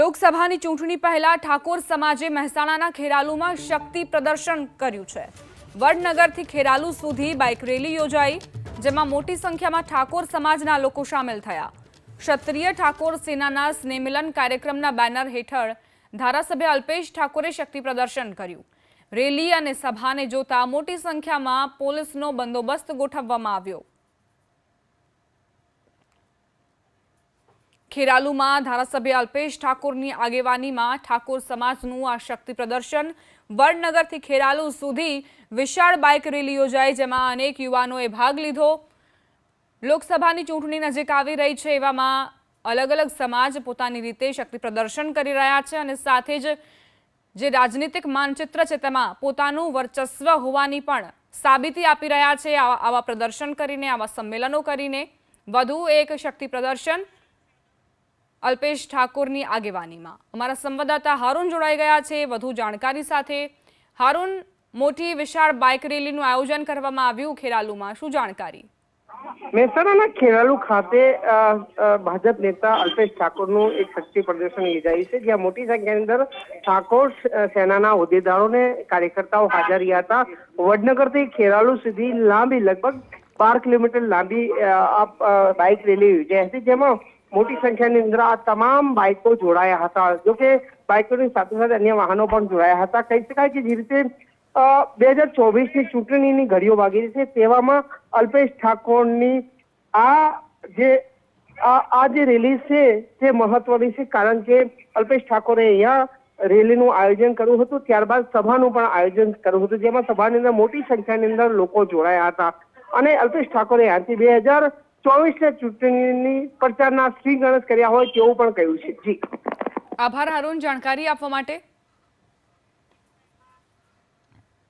લોકસભાની ચૂંટણી પહેલા ઠાકોર સમાજે મહેસાણાના ખેરાલુમાં શક્તિ પ્રદર્શન કર્યું છે. વડનગરથી ખેરાલુ સુધી બાઇક રેલી યોજાઈ, જેમાં મોટી સંખ્યામાં ઠાકોર સમાજના લોકો સામેલ થયા. ક્ષત્રિય ઠાકોર સેનાના સ્નેહમિલન કાર્યક્રમના બેનર હેઠળ ધારાસભ્ય અલ્પેશ ઠાકોરે શક્તિ પ્રદર્શન કર્યું. રેલી અને સભાને જોતા મોટી સંખ્યામાં પોલીસનો બંદોબસ્ત ગોઠવવામાં આવ્યો. ખેરાલુમાં ધારાસભ્ય અલ્પેશ ઠાકોરની આગેવાનીમાં ઠાકોર સમાજનું આ શક્તિ પ્રદર્શન. વડનગરથી ખેરાલુ સુધી વિશાળ બાઇક રેલી યોજાઈ જેમાં અનેક યુવાનોએ ભાગ લીધો. લોકસભાની ચૂંટણી નજીક આવી રહી છે એવામાં અલગ અલગ સમાજ પોતાની રીતે શક્તિ પ્રદર્શન કરી રહ્યા છે અને સાથે જ જે રાજનીતિક માનચિત્ર છે તેમાં પોતાનું વર્ચસ્વ હોવાની પણ સાબિતી આપી રહ્યા છે. આવા પ્રદર્શન કરીને, આવા સંમેલનો કરીને વધુ એક શક્તિ પ્રદર્શન અલ્પેશ ઠાકોરની આગેવાનીમાં. અમારા સંવાદદાતા હારૂન જોડાઈ ગયા છે. વધુ જાણકારી સાથે હારૂન મોટી વિશાળ બાઇક રેલીનું આયોજન કરવામાં આવ્યું ખેરાલુમાં. શું જાણકારી? મહેસાણાના ખેરાલુ ખાતે ભાજપ નેતા અલ્પેશ ઠાકોરનું એક શક્તિ પ્રદર્શન યોજાયું છે જ્યાં મોટી સંખ્યાની અંદર ઠાકોર સેનાના હોદ્દેદારોને કાર્યકર્તાઓ હાજર રહ્યા હતા. વડનગરથી ખેરાલુ સુધી લાંબી લગભગ બાર કિલોમીટર લાંબી આ, બાઇક રેલી યોજાઈ હતી જેમાં મોટી સંખ્યાની અંદર આ તમામ બાઇકો જોડાયા હતા. જોકે બાઇકોની સાથે સાથે અન્ય વાહનો પણ જોડાયા હતા. કહી શકાય કે જે રીતે બે હજાર ચોવીસની ચૂંટણીની ઘડીઓ વાગી છે, તેવામાં અલ્પેશ ઠાકોરની આ જે આ જે રેલી છે, તે મહત્વની છે, કારણ કે અલ્પેશ ઠાકોરે અહીંયા રેલીનું આયોજન કર્યું હતું, ત્યારબાદ સભાનું પણ આયોજન કર્યું હતું, જેમાં સભાની અંદર મોટી સંખ્યાની અંદર લોકો જોડાયા હતા. અને અલ્પેશ ઠાકોરે આથી બે હજાર ચોવીસના ચૂંટણીની પ્રચારના શ્રી ગણેશ કર્યા હોય તેવું પણ કહ્યું છે. જી. આભાર અરુણ જાણકારી આપવા માટે